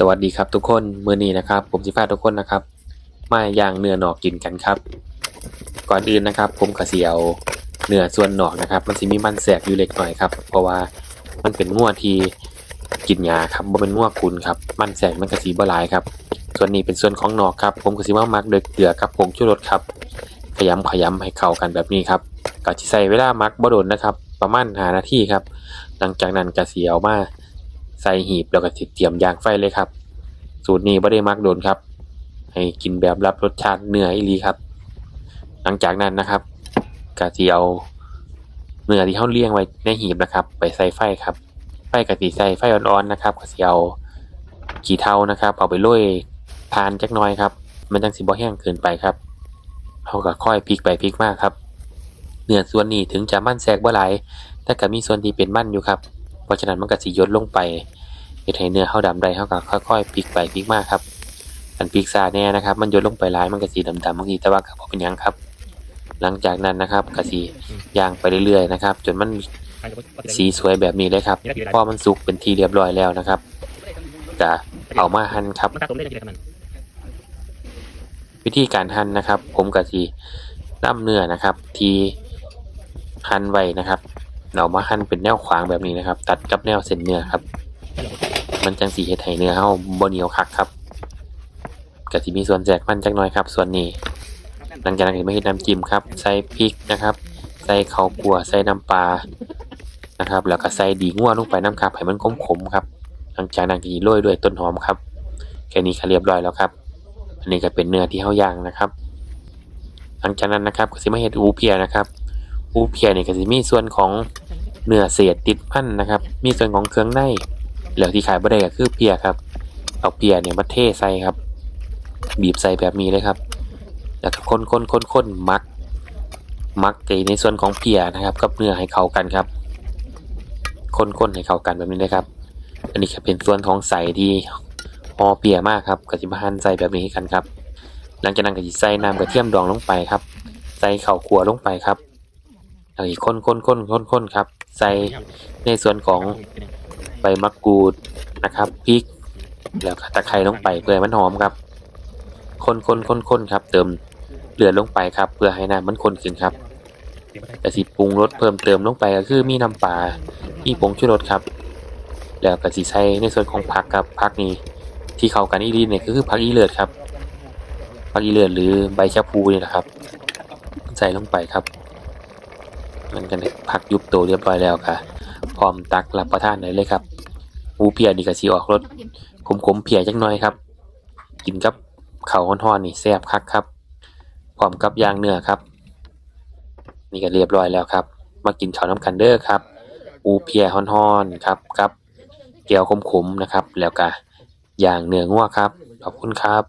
สวัสดีครับทุกคนมื้อนี้นะครับ ผมสิพาทุกคนนะครับ มาย่างเนื้อหนอกกินกันครับ ก่อนอื่นนะครับ ผมก็สิเอาเนื้อส่วนหนอกนะครับ มันสิมีมันแสกอยู่เล็กน้อยครับ เพราะว่ามันเป็นงัวที่กินหญ้าครับบ่เป็นงัวคุณครับ มันแสกมันก็สิบ่หลายครับ ส่วนนี้เป็นส่วนของหนอกครับ ผมก็สิมามักด้วยเกลือกับผงชูรสครับ ขยำขยำให้เข้ากันแบบนี้ครับก็สิใส่เวลามักบ่โดนนะครับ ประมาณ5นาทีครับ หลังจากนั้นก็สิเอามา ใส่หีบแล้วก็สิเตรียมยางไฟเลยครับ สูตรนี้ไม่ได้มักโดนครับ ให้กินแบบรับรสชาติเนื้ออีลีครับ หลังจากนั้นนะครับกะสิเอาเนื้อที่เขาเลี้ยงไว้ในหีบนะครับ ไปใส่ไฟครับ ไฟกะสิใส่ไฟอ่อนๆนะครับกะสิเอาขี้เถ้านะครับ เอาไปโรยทานจักน่อยครับ มันจังสิบ่แห้งเกินไปครับเขาก็ค่อยพลิกไปพลิกมากครับ เนื้อส่วนนี้ถึงจะมั่นแทรกบ่หลายแต่ก็มีส่วนที่เป็นมั่นอยู่ครับ เพราะฉะนั้นมันก็สิยดลงไปเฮ็ดให้เนื้อเฮาดำได้เฮาก็ค่อยๆพลิกไปพลิกมาครับอันพลิกซาแน่นะครับ มันยดลงไปหลายมันก็สีดำๆบางทีแต่ว่าก็บ่เป็นหยังครับ หลังจากนั้นนะครับก็สิย่างไปเรื่อยๆนะครับ จนมันสีสวยแบบนี้เลยครับพอมันสุกเป็นทีเรียบร้อยแล้วนะครับจะเอามาหั่นครับ วิธีการหั่นนะครับ ผมก็สินํเนื้อนะครับ ทีหั่นไว้นะครับ เอามาหั่นเป็นแนวขวางแบบนี้นะครับ ตัดกับแนวเส้นเนื้อครับ มันจังสีเฮ็ดให้เนื้อเฮาบ่เหนียวคักครับก็สิมีส่วนแจกมันจักน่อยครับ ส่วนนี้ หลังจากนั้นก็มาเฮ็ดน้ำจิ้มครับ ใส่พริกนะครับ ใส่ข้าวคั่วใส่น้ำปลานะครับ แล้วก็ใส่ดีงัวลงไปน้ำครับให้มันขมๆครับ หลังจากนั้นก็โรยด้วยต้นหอมครับแค่นี้ก็เรียบร้อยแล้วครับ อันนี้ก็เป็นเนื้อที่เฮาย่างนะครับ หลังจากนั้นนะครับก็สิมาเฮ็ดอูเพียนะครับ อูเพียนี่ก็สิมีส่วนของเนื้อเศษติดมันนะครับ มีส่วนของเครื่องในแล้วที่ขายบ่ได้ก็คือเพียครับ เอาเพียเนี่ยมาเทใส่ครับ บีบใส่แบบนี้เลยครับ แล้วก็คนคนคนคนมัก มักไอ้ในส่วนของเพียนะครับ กับเนื้อให้เข้ากันครับ คนคนให้เข้ากันแบบนี้เลยครับ อันนี้ก็เป็นส่วนของใส่ที่ห่อเปียมากครับก็จะมาหั่นใส่แบบนี้ให้กันครับ หลังจากนั้นก็จะใส่น้ำกระเทียมดองลงไปครับ ใส่ข้าวคั่วลงไปครับ อันนี้คนคนคนคนคนครับ ใส่ในส่วนของใบมะกรูดนะครับพริก แล้วก็ตะไคร้ลงไปเพื่อให้มันหอมครับ คนคนคนคนครับ เติมเลือดลงไปครับ เพื่อให้น้ำมันข้นขึ้นครับแต่สิปรุงรสเพิ่มเติมลงไปก็คือมีน้ำปลามีผงชูรสครับ แล้วก็สิใส่ในส่วนของผักครับผักนี้ที่เข้ากันอีดีเนี่ยก็คือผักอีเลือดครับผักอีเลือดหรือใบชะพูนี่แหละครับ ใส่ลงไปครับ มันกันผักยุบโตเรียบร้อยแล้วค่ะ พร้อมตักรับประทานได้เลยครับหมูเพียนี่ก็สิออกรสขมๆเพียจักหน่อยครับ กินกับข้าวฮ้อนๆนี่แซ่บคักครับ พร้อมกับย่างเนื้อครับ นี่ก็เรียบร้อยแล้วครับ มากินข้าวน้ำกันเด้อครับหมูเพียฮ้อนๆครับกับแก้วขมๆนะครับ แล้วก็ย่างเนื้องัวครับ ขอบคุณครับ